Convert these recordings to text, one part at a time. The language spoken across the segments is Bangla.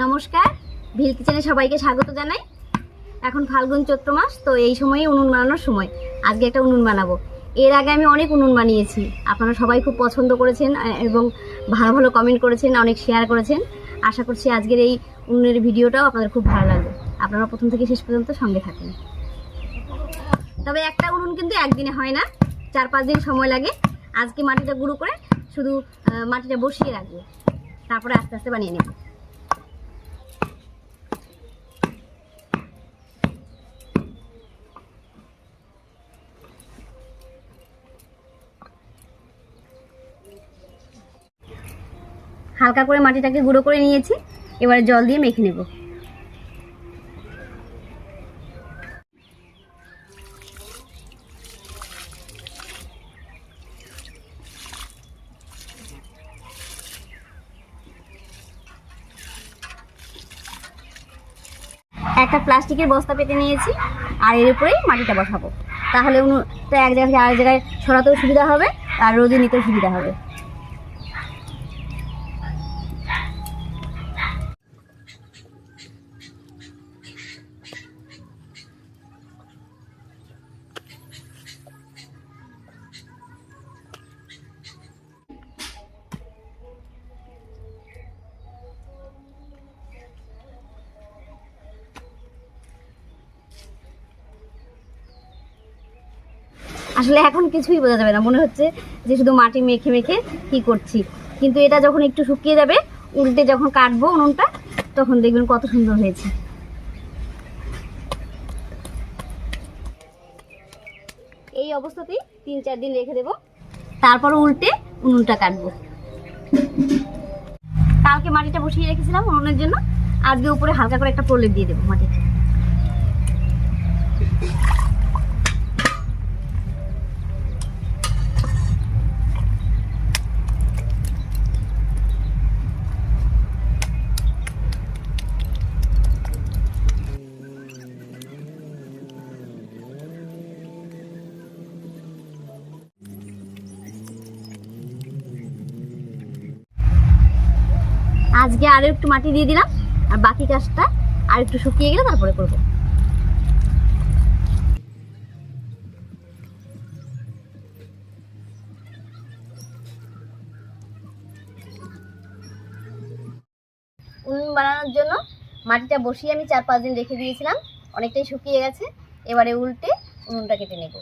নমস্কার। ভিল কিচেনে সবাইকে স্বাগত জানাই। এখন ফাল্গুন চৈত্র মাস, তো এই সময়ই উনুন বানানোর সময়। আজকে একটা উনুন বানাবো। এর আগে আমি অনেক উনুন বানিয়েছি। আপনারা সবাই খুব পছন্দ করেছেন এবং ভালো ভালো কমেন্ট করেছেন, অনেক শেয়ার করেছেন। আশা করছি আজকের এই উনুনের ভিডিওটাও আপনাদের খুব ভালো লাগবে। আপনারা প্রথম থেকে শেষ পর্যন্ত সঙ্গে থাকেন। তবে একটা উনুন কিন্তু একদিনে হয় না চার পাঁচ দিন সময় লাগে। আজকে মাটিটা গুঁড়ো করে শুধু মাটিটা বসিয়ে রাখব। তারপরে আস্তে আস্তে বানিয়ে নেব। হালকা করে মাটিটাকে গুঁড়ো করে নিয়েছি। এবারে জল দিয়ে মেখে নেব। একটা প্লাস্টিকের বস্তা পেতে নিয়েছি, আর এর উপরেই মাটিটা বসাবো। তাহলে উনুনটা এক জায়গা থেকে আরেক জায়গায় সরাতেও সুবিধা হবে, আর রোদে নিতেও সুবিধা হবে। আসলে এখন কিছুই বোঝা যাবে না। মনে হচ্ছে যে শুধু মাটি মেখে মেখে কি করছি। কিন্তু এটা যখন একটু শুকিয়ে যাবে, উল্টে যখন কাটবো উনুনটা, তখন দেখবেন কত সুন্দর হয়েছে। এই অবস্থাতেই তিন চার দিন রেখে দেবো। তারপর উল্টে উনুনটা কাটবো। কালকে মাটিটা বসিয়ে রেখেছিলাম উনুনের জন্য। আজকে উপরে হালকা করে একটা প্রলেপ দিয়ে দেবো মাটিতে। আজকে আরও একটু মাটি দিয়ে দিলাম, আর বাকি কাজটা আর একটু শুকিয়ে গেলে তারপরে করব। উনুন বানানোর জন্য মাটিটা বসিয়ে আমি চার পাঁচ দিন রেখে দিয়েছিলাম, অনেকটাই শুকিয়ে গেছে। এবারে উল্টে উনুনটা কেটে নেব।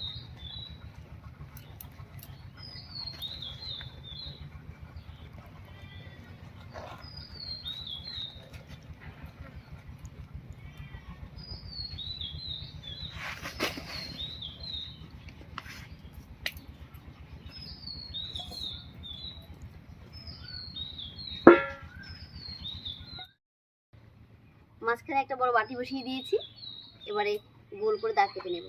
মাঝখানে একটা বড় বাটি বসিয়ে দিয়েছি। এবারে গোল করে দাগ কেটে নেব।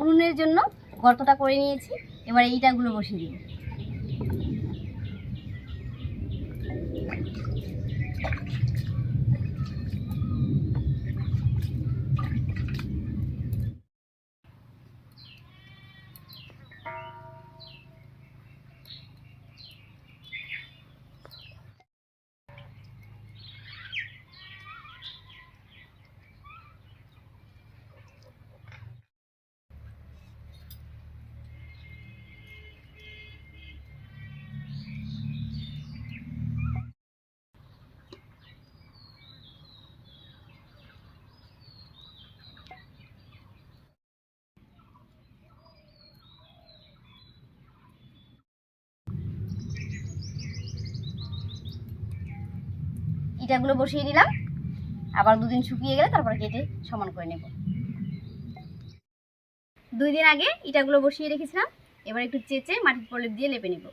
উনুনের জন্য গর্তটা করে নিয়েছি। এবার এইটাগুলো বসিয়ে দিই ইটাগুলো বসিয়ে দিলাম। আবার দুদিন শুকিয়ে গেলে তারপরে কেটে সমান করে নেব। দুই দিন আগে ইটাগুলো বসিয়ে রেখেছিলাম। এবার একটু চেঁচে মাটির প্রলেপ দিয়ে লেপে নেব।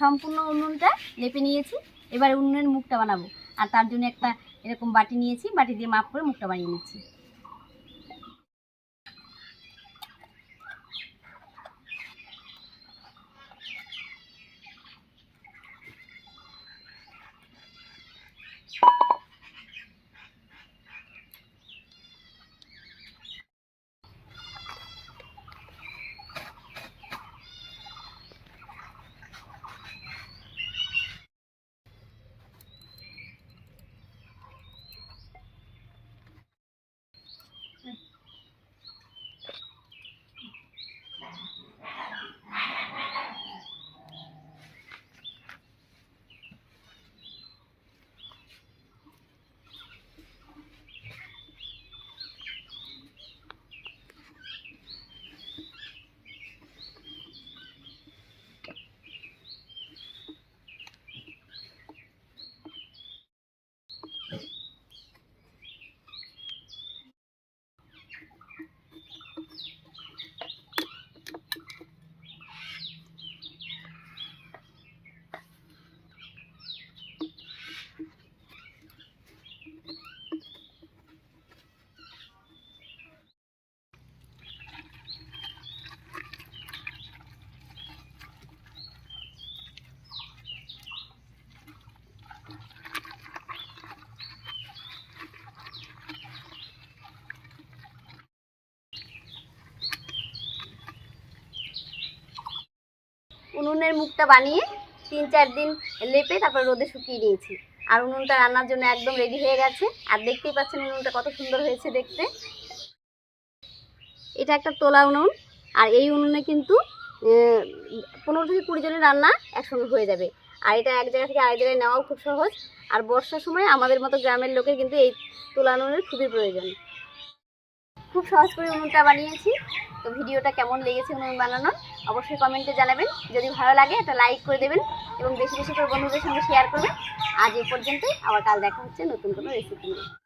সম্পূর্ণ উনুনটা লেপে নিয়েছি। এবার উনুনের মুখটা বানাবো। আর তার জন্য একটা এরকম বাটি নিয়েছি, বাটি দিয়ে মাপ করে মুখটা বানিয়ে নিচ্ছি। উনুনের মুখটা বানিয়ে তিন চার দিন লেপে তারপর রোদে শুকিয়ে নিয়েছি। আর উনুনটা রান্নার জন্য একদম রেডি হয়ে গেছে। আর দেখতেই পাচ্ছেন উনুনটা কত সুন্দর হয়েছে দেখতে। এটা একটা তোলা উনুন। আর এই উনুনে কিন্তু পনেরো থেকে কুড়ি জনের রান্না একসঙ্গে হয়ে যাবে। আর এটা এক জায়গা থেকে আরেক জায়গায় নেওয়াও খুব সহজ। আর বর্ষার সময় আমাদের মতো গ্রামের লোকের কিন্তু এই তোলা উনুনের খুবই প্রয়োজন। খুব সহজ করে উনুনটা বানিয়েছি। তো ভিডিওটা কেমন লেগেছে উনুন বানানো অবশ্যই কমেন্টে জানাবেন। যদি ভালো লাগে, একটা লাইক করে দেবেন এবং বেশি বেশি করে বন্ধুদের সঙ্গে শেয়ার করবেন। আজ এ পর্যন্তই, আবার কাল দেখা হচ্ছে নতুন কোনো রেসিপি নিয়ে।